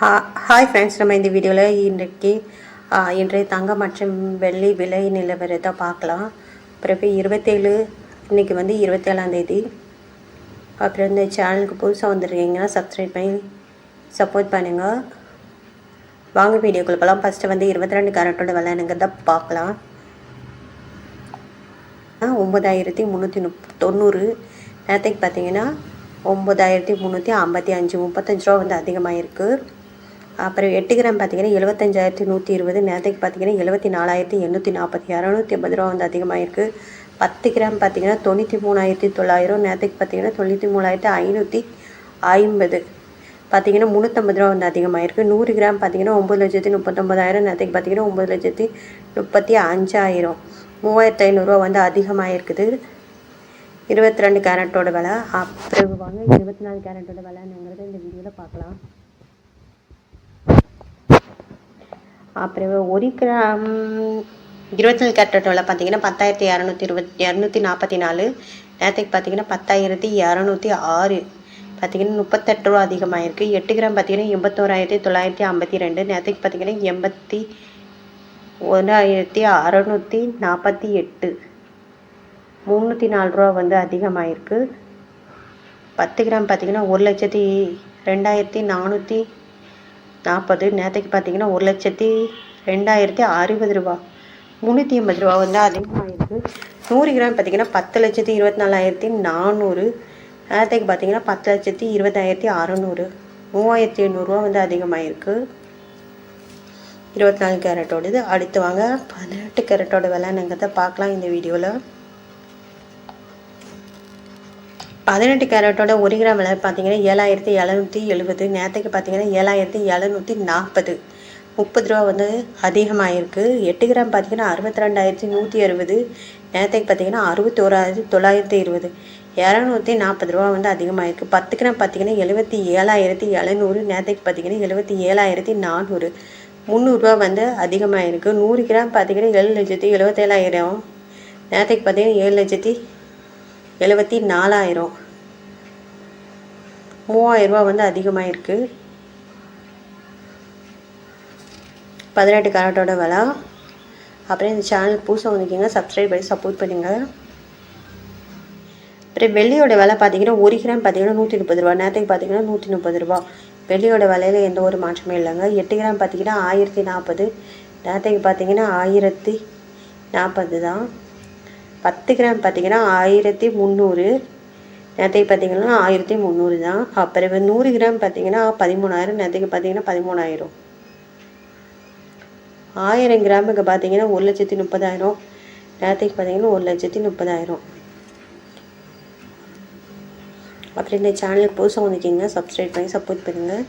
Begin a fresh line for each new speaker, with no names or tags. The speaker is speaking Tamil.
ஹா ஹாய் ஃப்ரெண்ட்ஸ் நம்ம இந்த வீடியோவில் இன்றைக்கு இன்றைய தங்கம் மற்றும் வெள்ளி விலை நிலவரத்தை பார்க்கலாம். பிறகு இருபத்தேழு இன்றைக்கி வந்து இருபத்தேழாந்தேதி அப்புறம் இந்த சேனலுக்கு புதுசாக வந்துருக்கீங்கன்னா சப்ஸ்கிரைப் பண்ணி சப்போர்ட் பண்ணுங்கள் வாங்க வீடியோக்குள்ள போகலாம் ஃபஸ்ட்டு வந்து இருபத்தி ரெண்டு கேரட்டோட தான் பார்க்கலாம். ஒம்பதாயிரத்தி முந்நூற்றி முப் தொண்ணூறு. நேரத்துக்கு பார்த்தீங்கன்னா ஒம்பதாயிரத்தி முந்நூற்றி ஐம்பத்தி அஞ்சு முப்பத்தஞ்சு ரூபா வந்து அதிகமாக இருக்குது அப்புறம் எட்டு கிராம் பார்த்தீங்கன்னா எழுபத்தஞ்சாயிரத்தி நூற்றி இருபது நேரத்துக்கு பார்த்தீங்கன்னா எழுபத்தி நாலாயிரத்தி எண்ணூற்றி நாற்பத்தி இரநூத்தி ஐம்பது ரூபா வந்து அதிகமாக இருக்குது பத்து கிராம் பார்த்தீங்கன்னா தொண்ணூற்றி மூணாயிரத்தி தொள்ளாயிரம் நேரத்துக்கு பார்த்தீங்கன்னா தொண்ணூற்றி மூணாயிரத்தி ஐநூற்றி ஐம்பது. பார்த்தீங்கன்னா முந்நூற்றம்பது ரூபா வந்து அதிகமாக இருக்குது நூறு கிராம் பார்த்தீங்கன்னா ஒம்பது லட்சத்தி முப்பத்தொம்பதாயிரம் நேரத்துக்கு பார்த்தீங்கன்னா ஒம்பது லட்சத்தி முப்பத்தி அஞ்சாயிரம். மூவாயிரத்து ஐநூறுரூவா வந்து அதிகமாக இருக்குது இருபத்தி ரெண்டு கேரட்டோட விலை. அப்புறம் வாங்க இருபத்தி நாலு கேரட்டோட விலைங்கிறத இந்த வீடியோவில் பார்க்கலாம். அப்புறம் ஒரு கிராம் இருபத்தி நாலு கேரட்டோட பார்த்தீங்கன்னா பத்தாயிரத்தி இரநூத்தி இருபத்தி இரநூத்தி நாற்பத்தி நாலு நேரத்துக்கு பார்த்தீங்கன்னா பத்தாயிரத்தி இரநூத்தி ஆறு. பார்த்தீங்கன்னா முப்பத்தெட்டு ரூபா அதிகமாக இருக்குது எட்டு கிராம் பார்த்தீங்கன்னா எண்பத்தோராயிரத்தி தொள்ளாயிரத்தி ஐம்பத்தி ரெண்டு. நேரத்துக்கு பார்த்தீங்கன்னா எண்பத்தி ஒன்றாயிரத்தி அறநூற்றி நாற்பத்தி எட்டு. முந்நூற்றி நாலு ரூபா வந்து அதிகமாக இருக்குது பத்து கிராம் பார்த்தீங்கன்னா ஒரு லட்சத்தி ரெண்டாயிரத்தி நானூற்றி நாற்பது நேரத்துக்கு பார்த்தீங்கன்னா ஒரு லட்சத்தி ரெண்டாயிரத்தி அறுபது ரூபா. முந்நூற்றி எண்பது ரூபா வந்து அதிகமாகிருக்கு நூறு கிராம் பார்த்தீங்கன்னா பத்து லட்சத்தி இருபத்தி நாலாயிரத்தி நானூறு. நேரத்துக்கு பார்த்தீங்கன்னா பத்து லட்சத்தி இருபதாயிரத்தி அறநூறு. மூவாயிரத்தி எண்ணூறுரூவா வந்து அதிகமாகிருக்கு இருபத்தி நாலு கேரட்டோடது. அடுத்து வாங்க பதினெட்டு கேரட்டோட விலைங்கிறத பார்க்கலாம் இந்த வீடியோவில் பதினெட்டு கேரட்டோட ஒரு கிராம் விலை பார்த்தீங்கன்னா ஏழாயிரத்தி எழுநூற்றி எழுபது நேரத்துக்கு பார்த்தீங்கன்னா ஏழாயிரத்தி எழுநூற்றி நாற்பது முப்பது ரூபா வந்து அதிகமாக இருக்குது எட்டு கிராம் பார்த்தீங்கன்னா அறுபத்தி ரெண்டாயிரத்தி நூற்றி அறுபது நேரத்துக்கு பார்த்தீங்கன்னா அறுபத்தி ஓராயிரத்தி தொள்ளாயிரத்தி இருபது. இரநூத்தி நாற்பது ரூபா வந்து அதிகமாக இருக்குது பத்து கிராம் பார்த்தீங்கன்னா எழுபத்தி ஏழாயிரத்தி எழுநூறு நேரத்துக்கு பார்த்தீங்கன்னா எழுபத்தி ஏழாயிரத்தி நானூறு. முந்நூறுரூவா வந்து அதிகமாக இருக்குது நூறு கிராம் பார்த்தீங்கன்னா ஏழு லட்சத்தி எழுபத்தேழாயிரம் நேரத்துக்கு பார்த்தீங்கன்னா ஏழு லட்சத்தி எழுபத்தி நாலாயிரம் மூவாயிரரூபா வந்து அதிகமாக இருக்குது பதினெட்டு கேரட்டோட விலை. அப்புறம் இந்த சேனல் புதுசாக வந்திருக்கீங்க சப்ஸ்கிரைப் பண்ணி சப்போர்ட் பண்ணுங்கள் அப்புறம் வெள்ளியோட விலை பார்த்தீங்கன்னா ஒரு கிராம் பார்த்தீங்கன்னா நூற்றி முப்பது ரூபா. நேரத்துக்கு பார்த்தீங்கன்னா நூற்றி முப்பது ரூபா. வெள்ளியோட விலையில் எந்த ஒரு மாற்றமே இல்லைங்க. எட்டு கிராம் பார்த்தீங்கன்னா ஆயிரத்தி நாற்பது. நேரத்துக்கு பார்த்தீங்கன்னா ஆயிரத்தி நாற்பது தான். பத்து கிராம் பார்த்திங்கன்னா ஆயிரத்தி முந்நூறு. நேரத்துக்கு பார்த்தீங்கன்னா ஆயிரத்தி முந்நூறு தான். அப்புறம் நூறு கிராம் பார்த்திங்கன்னா பதிமூணாயிரம். நேரத்துக்கு பார்த்தீங்கன்னா பதிமூணாயிரம். ஆயிரம் கிராமுக்கு பார்த்தீங்கன்னா ஒரு லட்சத்தி முப்பதாயிரம். நேரத்துக்கு பார்த்தீங்கன்னா ஒரு லட்சத்தி முப்பதாயிரம். அப்புறம் இந்த சேனலுக்கு புதுசாக வந்துருக்கீங்க சப்ஸ்கிரைப் பண்ணி சப்போர்ட் பண்ணுங்கள்